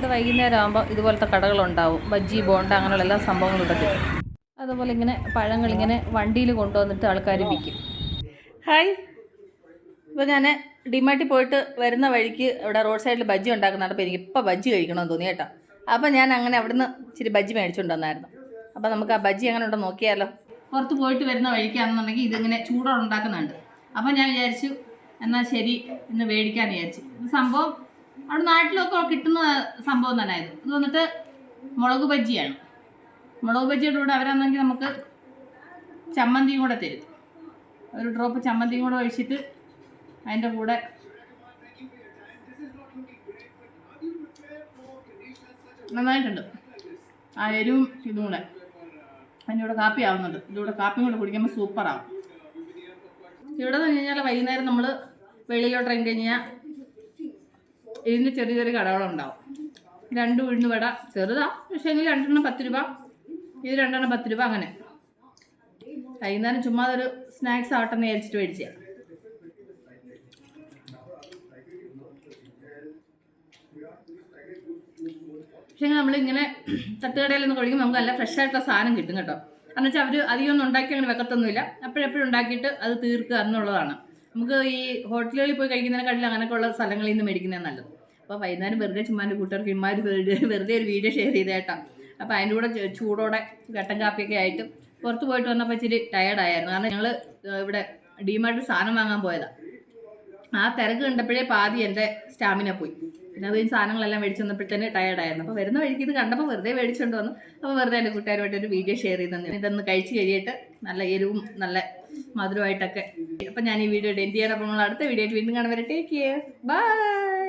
ഇവിടെ വൈകുന്നേരം ആകുമ്പോൾ ഇതുപോലത്തെ കടകളുണ്ടാവും. ബജ്ജി ബോണ്ട അങ്ങനെയുള്ള എല്ലാ സംഭവങ്ങളും കിട്ടും. അതുപോലെ ഇങ്ങനെ പഴങ്ങൾ ഇങ്ങനെ വണ്ടിയിൽ കൊണ്ടുവന്നിട്ട് ആൾക്കാർ വിൽക്കും. ഹായ് ഇപ്പോൾ ഞാൻ ഡിമാർട്ടിൽ പോയിട്ട് വരുന്ന വഴിക്ക് ഇവിടെ റോഡ് സൈഡിൽ ബജ്ജി ഉണ്ടാക്കുന്നുണ്ട് അപ്പോൾ എനിക്ക് ഇപ്പോൾ ബജ്ജി കഴിക്കണമെന്ന് തോന്നി കേട്ടോ. അപ്പോൾ ഞാൻ അങ്ങനെ അവിടുന്ന് ഇച്ചിരി ബജ്ജി മേടിച്ചുകൊണ്ട് വന്നായിരുന്നു അപ്പോൾ നമുക്ക് ആ ബജ്ജി അങ്ങനെ ഉണ്ടോ നോക്കിയാലോ. പുറത്ത് പോയിട്ട് വരുന്ന വഴിക്കാണെന്നുണ്ടെങ്കിൽ ഇതിങ്ങനെ ചൂടോടെ ഉണ്ടാക്കുന്നുണ്ട്. അപ്പോൾ ഞാൻ വിചാരിച്ചു എന്നാൽ ശരി ഇന്ന് മേടിക്കാമെന്ന് വിചാരിച്ചു. സംഭവം അവിടെ നാട്ടിലൊക്കെ കിട്ടുന്ന സംഭവം തന്നെ ഇത്. ഇത് വന്നിട്ട് മുളക് ബജ്ജിയാണ്. മുളക് ബജ്ജിയുടെ കൂടെ അവരാണെങ്കിൽ നമുക്ക് ചമ്മന്തിയും കൂടെ തരും. ഒരു ഡ്രോപ്പ് ചമ്മന്തിയും കൂടെ ഒഴിച്ചിട്ട് അതിന്റെ കൂടെ നന്നായിട്ടുണ്ട്. ആ എരിവും ഇതും കൂടെ. അതിന്റെ കൂടെ കാപ്പി ആവുന്നുണ്ട്. ഇതിലൂടെ കാപ്പിയും കൂടെ കുടിക്കുമ്പോൾ സൂപ്പറാവും. ഇവിടെ നിന്ന് കഴിഞ്ഞാൽ വൈകുന്നേരം നമ്മൾ വെളിയിലോട്ട് ഇറങ്ങി കഴിഞ്ഞാൽ ഇതിന്റെ ചെറിയ ചെറിയ കടകളുണ്ടാവും. രണ്ട് ഉഴുന്ന് വട ചെറുതാ പക്ഷേ എങ്കിൽ രണ്ടെണ്ണം പത്ത് രൂപ. ഇത് രണ്ടെണ്ണം പത്ത് രൂപ അങ്ങനെ. വൈകുന്നേരം ചുമ്മാ ഒരു സ്നാക്സ് ആവട്ടെ എന്ന് വിചാരിച്ചിട്ട് മേടിച്ച പക്ഷേ നമ്മളിങ്ങനെ തട്ടുകടയിൽ നിന്ന് കഴിക്കുമ്പോൾ നമുക്ക് നല്ല ഫ്രഷ് ആയിട്ടുള്ള സാധനം കിട്ടും കേട്ടോ. കാരണം വെച്ചാൽ അവർ അധികം ഒന്നും ഉണ്ടാക്കി അങ്ങനെ വെക്കത്തൊന്നുമില്ല. അപ്പോഴെപ്പോഴും ഉണ്ടാക്കിയിട്ട് അത് തീർക്കുക എന്നുള്ളതാണ്. നമുക്ക് ഈ ഹോട്ടലുകളിൽ പോയി കഴിക്കുന്നതിനെക്കാട്ടിലും അങ്ങനെയൊക്കെ ഉള്ള സ്ഥലങ്ങളിൽ നിന്ന് മേടിക്കുന്നത് നല്ലത്. അപ്പോൾ വൈകുന്നേരം വെറുതെ ചുമ്മാന്റെ കൂട്ടുകാർക്ക് ഇമാർ വെറുതെ ഒരു വീഡിയോ ഷെയർ ചെയ്തേട്ടാ അപ്പോൾ അതിന്റെ കൂടെ ചൂടോടെ കട്ടൻ കാപ്പിയൊക്കെ ആയിട്ട് പുറത്ത് പോയിട്ട് വന്നപ്പോൾ ഇച്ചിരി ടയേർഡായിരുന്നു കാരണം ഞങ്ങൾ ഇവിടെ ഡിമാർട്ട് സാധനം വാങ്ങാൻ പോയതാണ് ആ തിരക്ക് കണ്ടപ്പോഴേ പാതി എന്റെ സ്റ്റാമിന പോയി. പിന്നെ അത് സാധനങ്ങളെല്ലാം മേടിച്ചു വന്നപ്പോഴത്തേന് ടയർഡായിരുന്നു അപ്പോൾ വരുന്ന വഴിക്ക് ഇത് കണ്ടപ്പോൾ വെറുതെ മേടിച്ചുകൊണ്ട് വന്നു. അപ്പോൾ വെറുതെ എന്റെ കൂട്ടുകാരുമായിട്ട് ഒരു വീഡിയോ ഷെയർ ചെയ്ത് തന്നെ. ഇതൊന്ന് കഴിച്ച് കഴിയിട്ട്. നല്ല എരിവും നല്ല മധുരമായിട്ടൊക്കെ അപ്പം ഞാൻ ഈ വീഡിയോ ഡെന്റ് ചെയ്യാൻ അപ്പോൾ നമ്മൾ അടുത്ത വീഡിയോ ആയിട്ട് വീണ്ടും വരെ ടേക്ക് കെയർ ബൈ